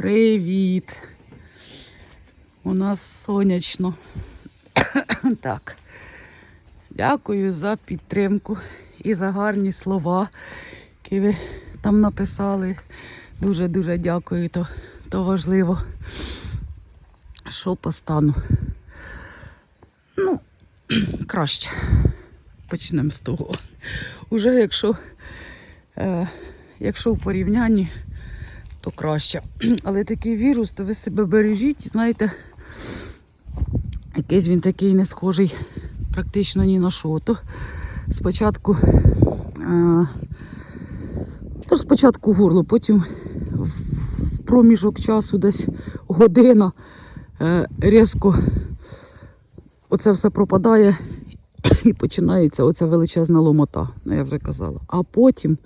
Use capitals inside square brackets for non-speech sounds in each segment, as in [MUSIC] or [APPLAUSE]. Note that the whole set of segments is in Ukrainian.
Привіт! У нас сонячно. [COUGHS] так. Дякую за підтримку і за гарні слова, які ви там написали. Дуже-дуже дякую, то, то важливо. Що по стану? Ну, [CLEARS THROAT] краще. Почнемо з того. Уже якщо, е, якщо в порівнянні, то краще. [CLEARS THROAT] Але такий вірус, то ви себе бережіть, знаєте, якийсь він такий не схожий практично ні на що. То спочатку, е, то спочатку горло, потім в проміжок часу десь година е, різко оце все пропадає [CLEARS THROAT] і починається оця величезна ломота, ну я вже казала. А потім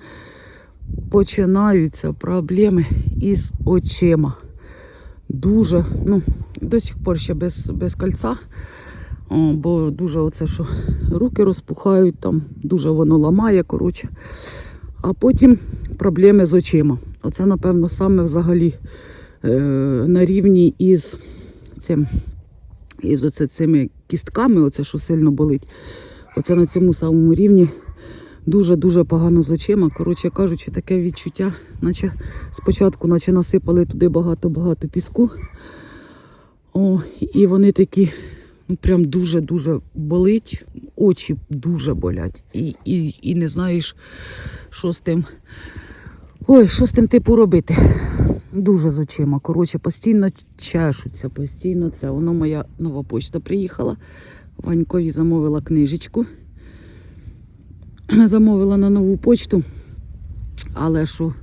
починаються проблеми із очима. Дуже, ну, до сих пор ще без, без кольця, о, бо дуже оце, що руки розпухають, там дуже воно ламає, коротше. А потім проблеми з очима. Оце, напевно, саме взагалі е, на рівні із цим, із оце цими кістками, оце, що сильно болить. Оце на цьому самому рівні дуже-дуже погано з очима. Коротше кажучи, таке відчуття, наче спочатку наче насипали туди багато-багато піску. О, і вони такі, ну прям дуже-дуже болить, очі дуже болять. І, і, і не знаєш, що з тим. Ой, що з тим типу робити? Дуже з очима. Коротше, постійно чешуться, постійно це. Воно моя нова почта приїхала. Ванькові замовила книжечку. [CLEARS THROAT] Замовила на нову почту. Але що,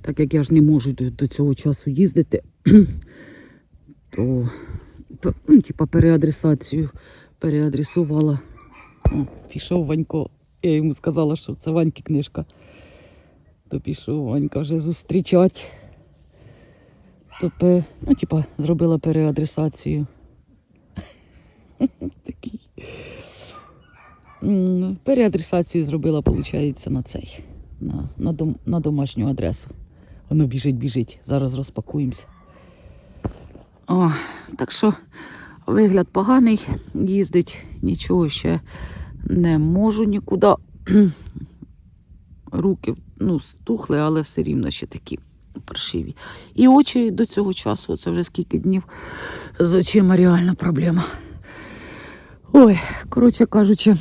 так як я ж не можу до, до цього часу їздити, [CLEARS THROAT] то ну, типа переадресацію переадресувала. О, пішов Ванько. Я йому сказала, що це Ваньки книжка. То пішов Ванька вже зустрічати. То, ну, типа, зробила переадресацію. [LAUGHS] Переадресацію зробила, виходить, на цей, на, на, дом, на домашню адресу. Воно біжить, біжить. Зараз розпакуємося. О, так що вигляд поганий, їздить нічого ще не можу нікуди. [CLEARS THROAT] Руки ну, стухли, але все рівно ще такі паршиві. І очі до цього часу, це вже скільки днів з очима реальна проблема. Ой, коротше кажучи,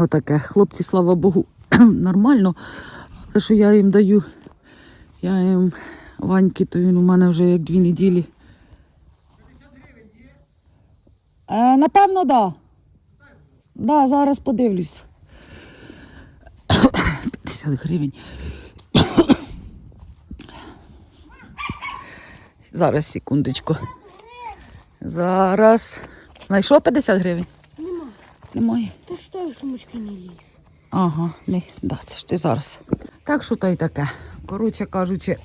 отаке. Хлопці, слава Богу, [CLEARS THROAT] нормально. Але що я їм даю, я їм Ваньки, то він у мене вже як дві неділі. Е, напевно, так. Да. Да, зараз подивлюсь. [CLEARS THROAT] 50 гривень. Зараз, секундочку. Зараз. Знайшов 50 гривень? Нема. Немає. Та що сумочки не ліз? Ага, не, да, це ж ти зараз. Так що то й таке. Коротше кажучи,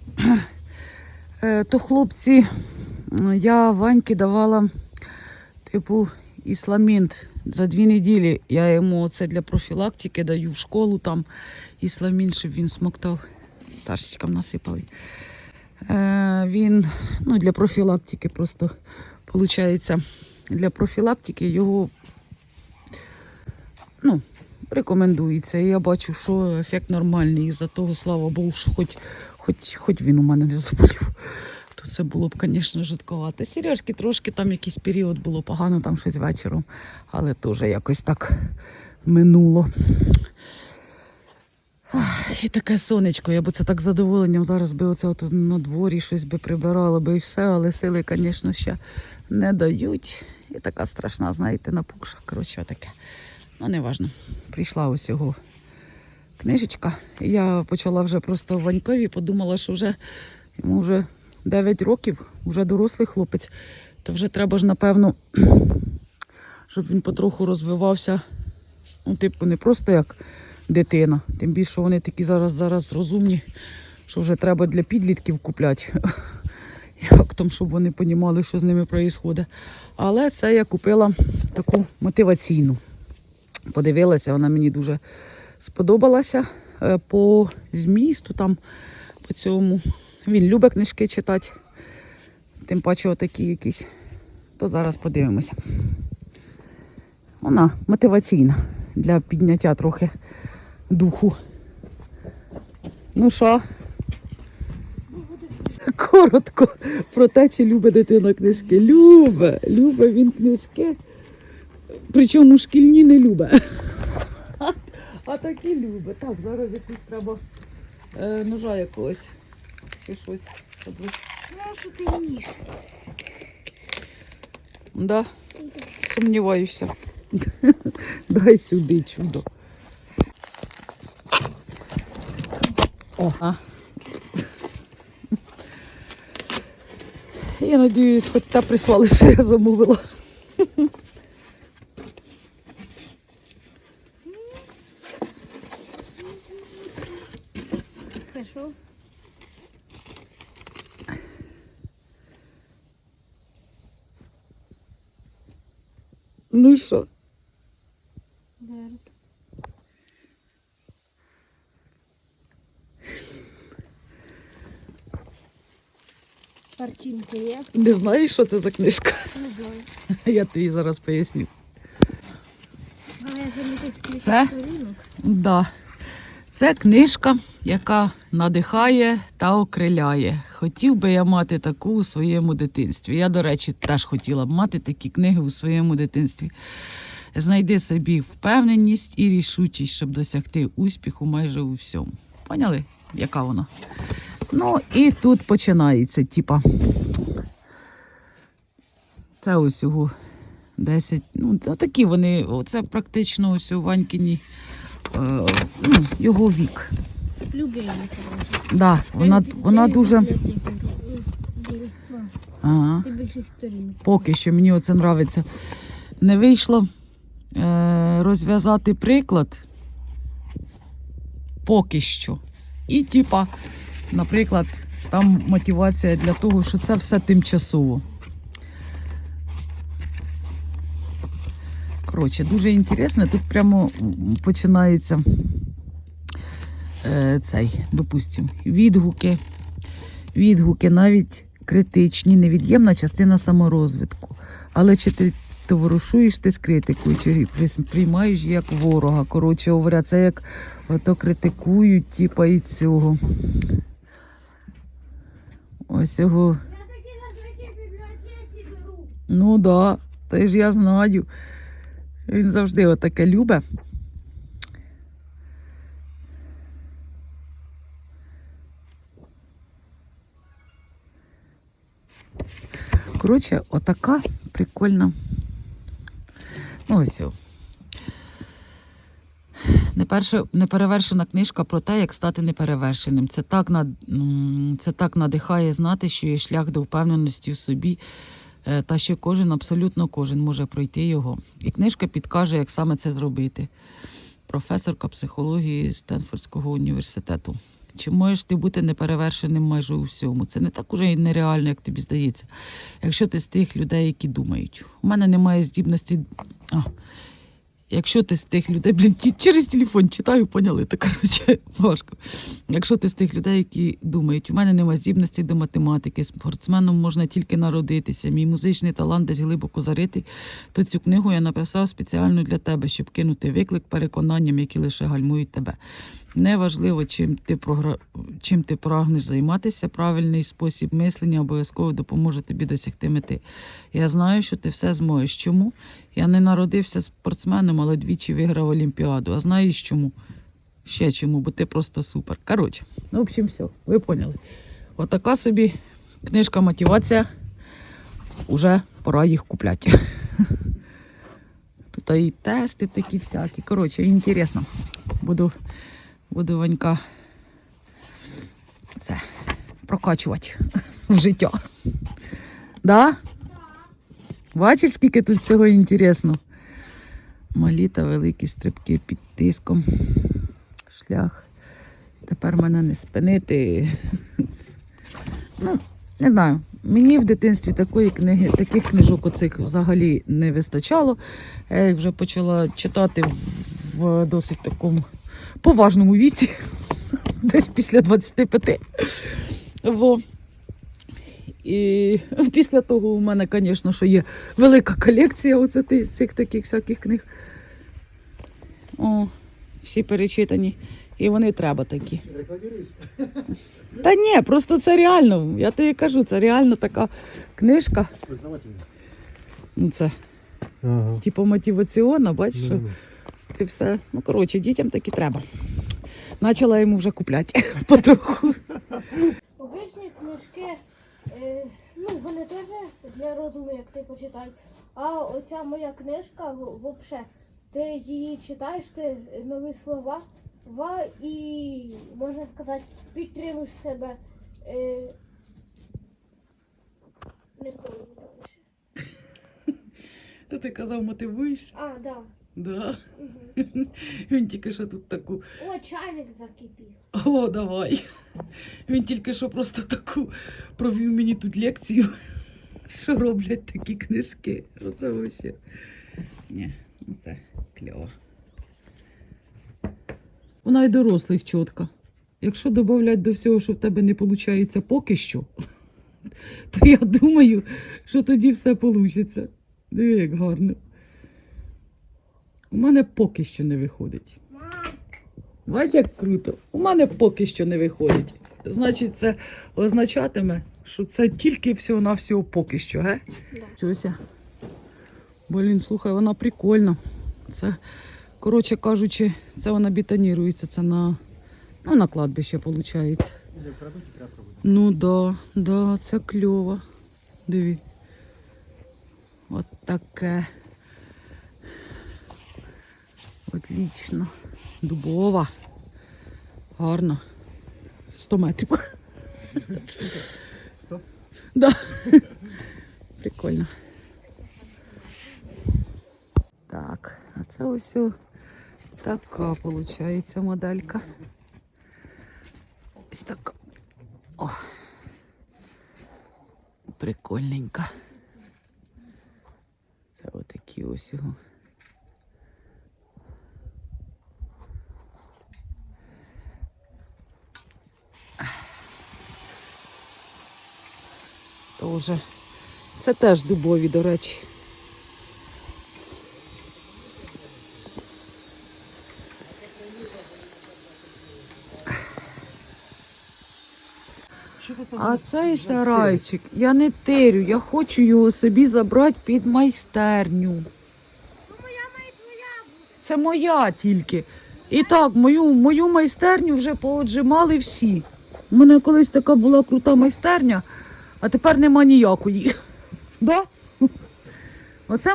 е, то хлопці, я Ваньки давала, типу, ісламінт за дві неділі. Я йому це для профілактики даю в школу там ісламін, щоб він смоктав. Тарщикам насипали. Е, він ну, для профілактики просто, виходить, для профілактики його ну, рекомендується. І я бачу, що ефект нормальний. Із-за того, слава Богу, що хоч, хоч, хоч він у мене не заболів. То це було б, звісно, жидковато. Сережки трошки там якийсь період було погано, там щось вечором, але теж якось так минуло. І таке сонечко, я б це так задоволенням зараз би оце от на дворі щось би прибирала би і все, але сили, звісно, ще не дають. І така страшна, знаєте, напукша. Коротше, таке. Ну, не важно. Прийшла ось його книжечка. Я почала вже просто в Ванькові, подумала, що вже йому вже 9 років, вже дорослий хлопець. То вже треба ж, напевно, [CLEARS THROAT] щоб він потроху розвивався. Ну, типу, не просто як дитина. Тим більше вони такі зараз зараз розумні, що вже треба для підлітків купляти. [LAUGHS] Як там, щоб вони розуміли, що з ними відбувається. Але це я купила таку мотиваційну. Подивилася, вона мені дуже сподобалася Е, по змісту, там, по цьому Він любить книжки читати. Тим паче отакі якісь. То зараз подивимося. Вона мотиваційна для підняття трохи духу. Ну що? Коротко про те, чи любить дитина книжки. Любе, любе він книжки. Причому шкільні не любить. [LAUGHS] А такі любить. Так, зараз якусь треба е, ножа якогось. Чи щось. що ти ніж. Да, сумніваюся. [LAUGHS] Дай сюди чудо. О. А. Я надіюсь, хоч та прислали, що я замовила. Пішов. Ну що? Зараз. Є? Не знаєш, що це за книжка? Не знаю. Я тобі зараз поясню. Це? Да. Це книжка, яка надихає та окриляє. Хотів би я мати таку у своєму дитинстві. Я, до речі, теж хотіла б мати такі книги у своєму дитинстві. Знайди собі впевненість і рішучість, щоб досягти успіху майже у всьому. Поняли, яка вона? Ну і тут починається, типа. Це ось його 10. Ну, такі вони, оце практично ось у Ванькіні е, ну, його вік. Коротше. Да, вона, вона дуже. Ага. Поки що мені оце нравиться. Не вийшло е, розв'язати приклад. Поки що. І, типа, наприклад, там мотивація для того, що це все тимчасово. Коротше, дуже інтересно. Тут прямо починається е, цей, допустим, відгуки. Відгуки навіть критичні, невід'ємна частина саморозвитку. Але чи ти товаришуєш ти з критикою, чи приймаєш як ворога? Коротше говоря, це як ото критикують, типа і цього. Ось його. Ну да, та ж я знаю. Він завжди отаке любить. Коротше, отака прикольна. Ну, ось. Неперевершена книжка про те, як стати неперевершеним. Це так, над, це так надихає знати, що є шлях до впевненості в собі е, та що кожен, абсолютно кожен може пройти його. І книжка підкаже, як саме це зробити. Професорка психології Стенфордського університету. Чи можеш ти бути неперевершеним майже у всьому? Це не так уже і нереально, як тобі здається. Якщо ти з тих людей, які думають, у мене немає здібності. А, Якщо ти з тих людей, блін, через телефон читаю, поняли, то коротше [LAUGHS] важко. Якщо ти з тих людей, які думають, у мене немає здібності до математики, спортсменом можна тільки народитися, мій музичний талант десь глибоко заритий, то цю книгу я написав спеціально для тебе, щоб кинути виклик переконанням, які лише гальмують тебе. Неважливо, чим ти програ... чим ти прагнеш займатися, правильний спосіб мислення обов'язково допоможе тобі досягти мети. Я знаю, що ти все зможеш. Чому? Я не народився спортсменом, але двічі виграв Олімпіаду. А знаєш чому? Ще чому, бо ти просто супер. Коротше, ну, в общем, все, ви поняли. Отака собі книжка мотивація. Уже пора їх купляти. Тут і тести такі всякі. Коротше, інтересно. Буду, буду Ванька це прокачувати в життя. Да? Бачиш, скільки тут всього інтересно. Малі та великі стрибки під тиском. Шлях. Тепер мене не спинити. Ну, не знаю. Мені в дитинстві такої книги, таких книжок оцих взагалі не вистачало. Я їх вже почала читати в досить такому поважному віці, [LAUGHS] десь після 25. Во. І [LAUGHS] після того у мене, звісно, що є велика колекція оце цих таких всяких книг. О, всі перечитані. І вони треба такі. Та ні, просто це реально. Я тобі кажу, це реально така книжка. Ну, це Ага. типу мотиваційна, бачиш, що ти все. Ну, коротше, дітям таки треба. Почала йому вже купляти [LAUGHS] потроху. Обичні книжки, е, ну вони теж для розуму, як ти почитай. А оця моя книжка, в- вообще, ти її читаєш, ти нові слова, ва, і можна сказати, підтримуєш себе. Е, не пам'ятаю. [LAUGHS] Та ти казав, мотивуєшся? А, да. Да. Угу. [LAUGHS] Він тільки що тут таку. О, чайник закипів. О, давай. Він тільки що просто таку провів мені тут лекцію, [LAUGHS] що роблять такі книжки. Що це вообще? Ні, ну це кльово. Вона й дорослих чітка. Якщо додати до всього, що в тебе не виходить поки що, [LAUGHS] то я думаю, що тоді все вийде. Диви, як гарно. У мене поки що не виходить. Бачиш, як круто. У мене поки що не виходить. Значить, це означатиме, що це тільки всього-навсього поки що, ге? да. Чося. Блін, слухай, вона прикольна. Це, коротше кажучи, це вона бетонірується, це на, ну, на кладбище, виходить. Ну да, да, це кльово. Диві. От таке. Отлично. Дубова. Гарно. 100 метрів. Стоп. Да. Прикольно. Так, а це ось така виходить моделька. Ось така. О. Прикольненька. Це отакі ось його. Тоже. Це теж дубові, до речі. А цей сарайчик, я не терю, я хочу його собі забрати під майстерню. Це моя тільки. І так, мою, мою майстерню вже пооджимали всі. У мене колись така була крута майстерня, а тепер нема ніякої. Да? Оце,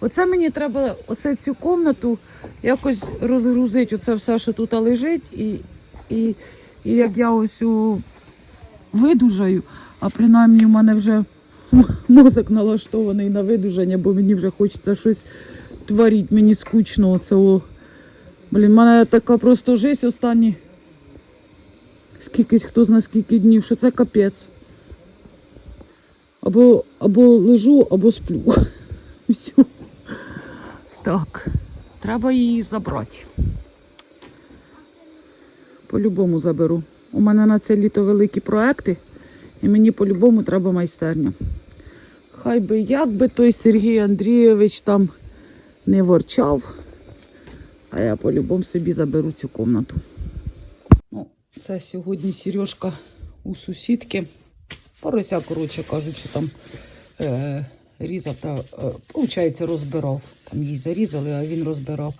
оце мені треба оце цю комнату якось розгрузити, оце все, що тут лежить, і, і, і як я ось у видужаю, а принаймні в мене вже мозок налаштований на видужання, бо мені вже хочеться щось творити, мені скучно оцього. Блін, в мене така просто життя останні скількись, хто зна скільки днів, що це капець. Або, або лежу, або сплю. [LAUGHS] Все. Так, треба її забрати. По-любому заберу. У мене на це літо великі проекти, і мені по-любому треба майстерня. Хай би як би той Сергій Андрійович там не ворчав, а я по-любому собі заберу цю комнату. Ну, це сьогодні Сережка у сусідки. Порося, коротше кажучи, там е, різав та, е, получається, розбирав. Там її зарізали, а він розбирав.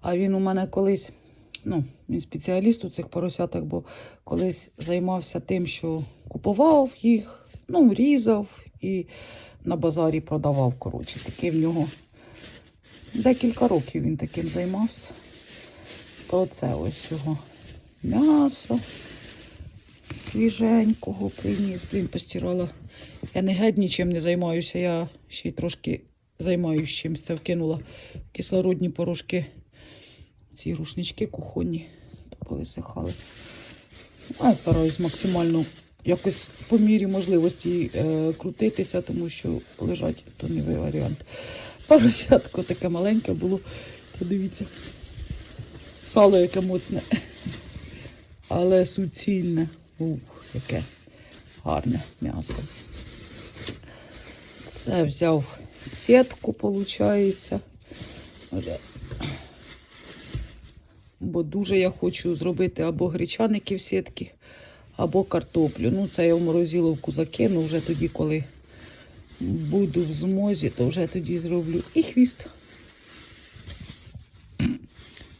А він у мене колись, ну, він спеціаліст у цих поросятах, бо колись займався тим, що купував їх, ну, різав і на базарі продавав. Коротше, таке в нього декілька років він таким займався. То це ось його м'ясо свіженького приніс. Блін, постирала. Я не геть нічим не займаюся. Я ще й трошки займаюся чимось. Це вкинула кислородні порошки. Ці рушнички кухонні повисихали. Я стараюсь максимально якось по мірі можливості е, крутитися, тому що лежать то не варіант. Поросятко таке маленьке було. Подивіться. Сало яке моцне. Але суцільне. Ух, яке. гарне м'ясо. Це взяв сітку, виходить. Бо дуже я хочу зробити або гречаники в сітки, або картоплю. Ну, це я в морозиловку закину вже тоді, коли буду в змозі, то вже тоді зроблю. І хвіст.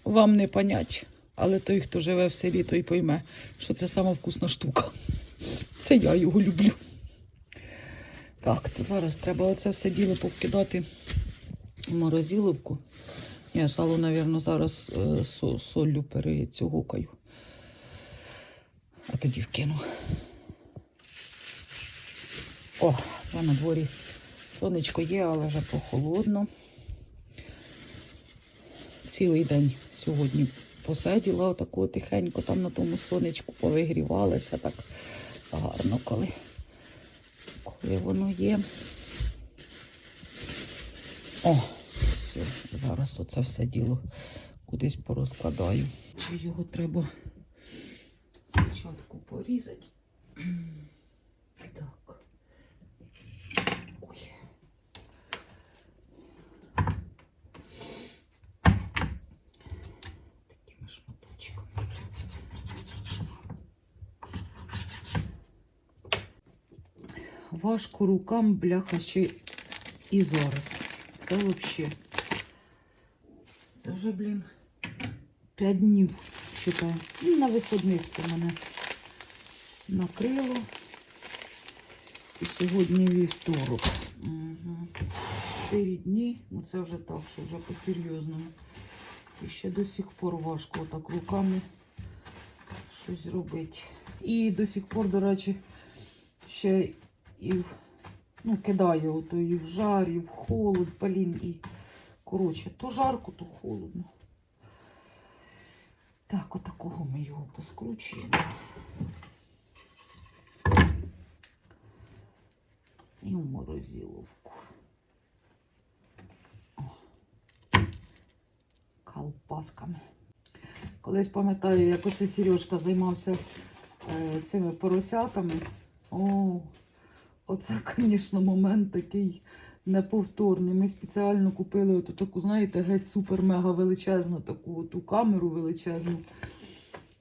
Вам не понять, але той, хто живе в селі, той пойме, що це сама вкусна штука. Це я його люблю. Так, то зараз треба оце все діло повкидати в морозиловку. Я сало, мабуть, зараз е, со- солью перецюгукаю. А тоді вкину. О, вже на дворі сонечко є, але вже прохолодно. Цілий день сьогодні посиділа отако тихенько там на тому сонечку, повигрівалася так гарно, коли, коли воно є. О, все, зараз оце все діло кудись порозкладаю. Його треба спочатку порізати? Важко рукам, бляха, ще і зараз. Це взагалі. Це вже, блін, 5 днів, читаю. Ну, на виходних це мене накрило. І сьогодні вівторок. Угу. 4 дні. Ну це вже так, що вже по-серйозному. І ще до сих пор важко так руками щось зробити. І до сих пор, до речі, ще і ну, кидаю ото і в жар, і в холод, блін, і коротше, то жарко, то холодно. Так, отакого ми його поскручуємо. І в морозиловку. О. Колпасками. Колись пам'ятаю, як оце Сережка займався е, цими поросятами. О, оце, звісно, момент такий неповторний. Ми спеціально купили оту таку, знаєте, геть супер-мега величезну таку ту камеру величезну.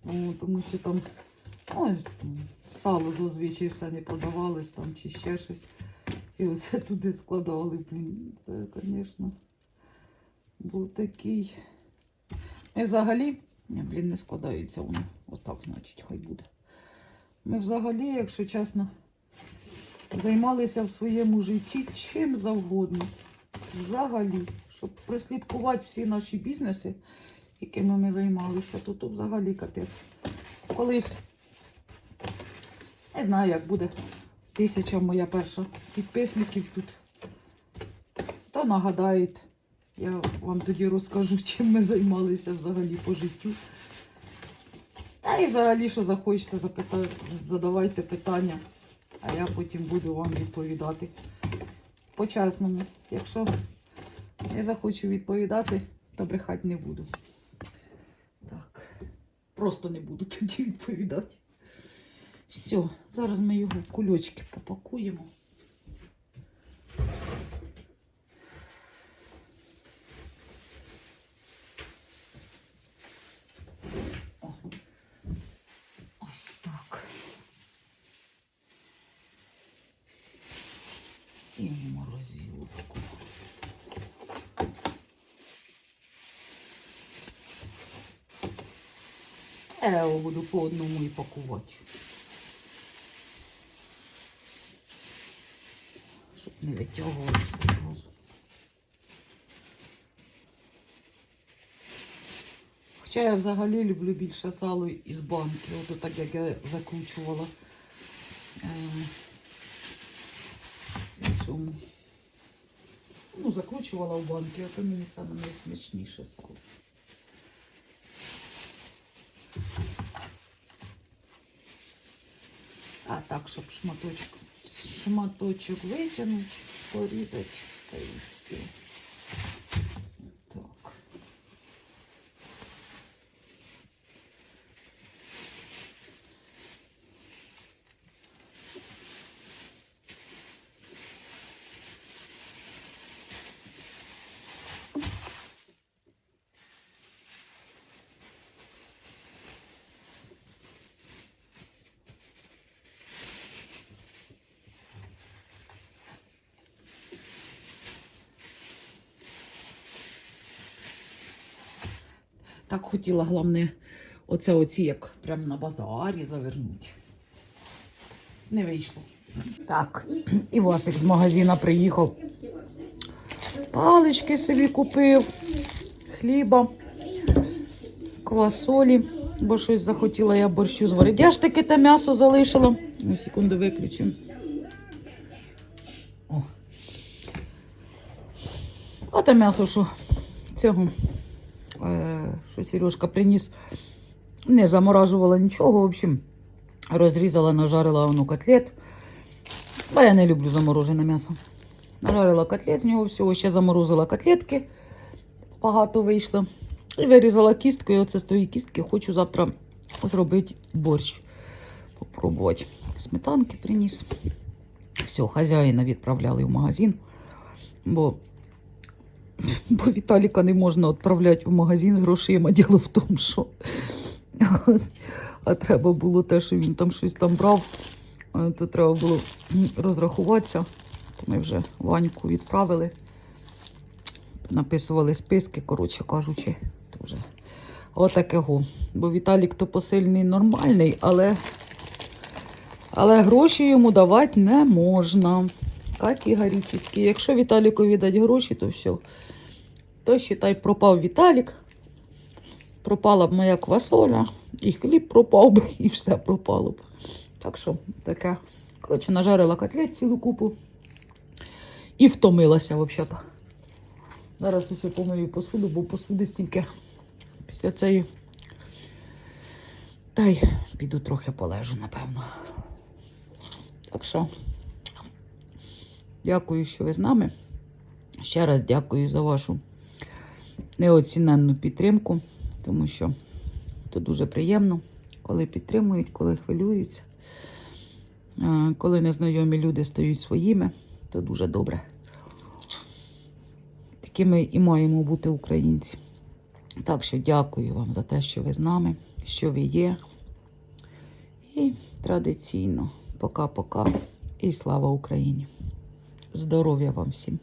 О, тому що там ось, сало зазвичай все не подавалось там чи ще щось. І оце туди складали. Блін, це, звісно, був такий. І взагалі, ні, блін, не складається воно. Отак, значить, хай буде. Ми взагалі, якщо чесно, займалися в своєму житті чим завгодно. Взагалі, щоб прослідкувати всі наші бізнеси, якими ми займалися, то то взагалі капець. Колись, не знаю, як буде тисяча моя перша підписників тут, то нагадають. Я вам тоді розкажу, чим ми займалися взагалі по життю. Та і взагалі, що захочете, запитати, задавайте питання, а я потім буду вам відповідати. По-чесному. Якщо не захочу відповідати, то брехати не буду. Так. Просто не буду тоді [LAUGHS] відповідати. Все, зараз ми його в кульочки попакуємо. О. Ось так. І в морозиловку. Я його буду по одному і пакувати. Щоб не витягувати все одразу. Хоча я взагалі люблю більше сало із банки, от так як я закручувала е, в цьому. Ну, закручувала в банки, а то мені саме найсмачніше сало. А так, щоб шматочок, шматочок витягнути, порізати та і все. Так. Так хотіла, головне, оце оці як прямо на базарі завернути. Не вийшло. Так, і Васик з магазина приїхав. Палички собі купив, хліба, квасолі, бо щось захотіла я борщу зварити. Я ж таки те м'ясо залишила. Ну, секунду виключимо. Оте м'ясо, що цього, що Сережка приніс, не заморажувала нічого, в общем, розрізала, нажарила воно котлет. Бо я не люблю заморожене м'ясо. Нажарила котлет з нього всього, ще заморозила котлетки. Багато вийшло. І вирізала кістку, і оце з тої кістки хочу завтра зробити борщ. Попробувати. Сметанки приніс. Все, хазяїна відправляли в магазин, бо, бо Віталіка не можна відправляти в магазин з грошима. Діло в тому, що а треба було те, що він там щось там брав, то треба було розрахуватися. То ми вже Ваньку відправили, написували списки, коротше кажучи, вже отакого. Бо Віталік то посильний нормальний, але але гроші йому давати не можна. Категорично. Якщо Віталікові дать гроші, то все. То считай, пропав Віталік, пропала б моя квасоля, і хліб пропав би, [LAUGHS] і все пропало б. Так що таке. Коротше, нажарила котлет цілу купу і втомилася взагалі. Зараз усе помию посуду, бо посуди стільки після цієї. Та й піду трохи полежу, напевно. Так що, дякую, що ви з нами. Ще раз дякую за вашу неоціненну підтримку, тому що це дуже приємно, коли підтримують, коли хвилюються. Коли незнайомі люди стають своїми, то дуже добре. Такими і маємо бути українці. Так що дякую вам за те, що ви з нами, що ви є. І традиційно пока-пока. І слава Україні! Здоров'я вам всім!